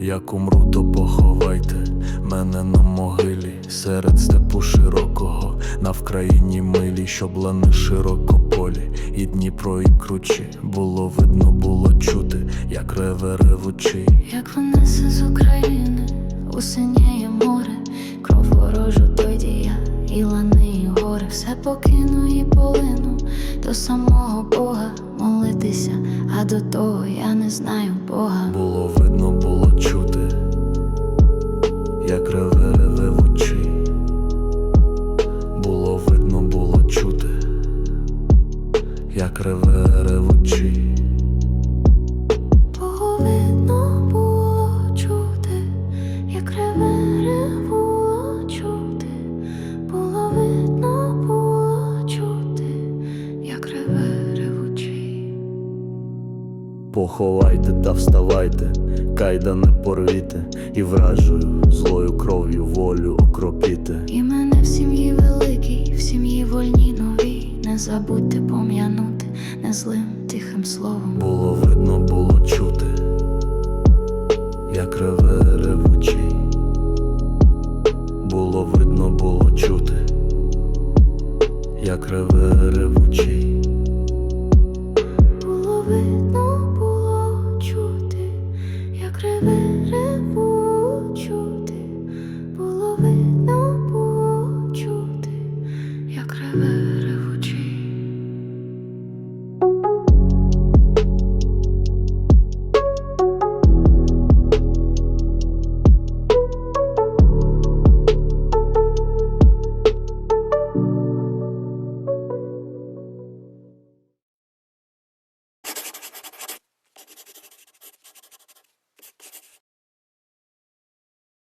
Як умру, то поховайте мене на могилі серед степу широкого, на вкраїні милі, щоб лани широкополі, і Дніпро, і кручі було видно, було чути, як реве ревучий. Як винесе з України, усиняє море, кров ворожу той дія, і лани, і гори, все покину і полину до самого Бога молитися, а до того я не знаю Бога. Було як реве очі, Було видно, було чути, як реве ревучий. Поховайте та вставайте, кайда не порвіте, і вражою злою кров'ю волю окропіте. І мене в сім'ї великій, в сім'ї вольній новій, не забудьте пом'янути незлим тихим словом. Було видно, було чути, як реве ревучий. Було видно, було чути, як реве Amen.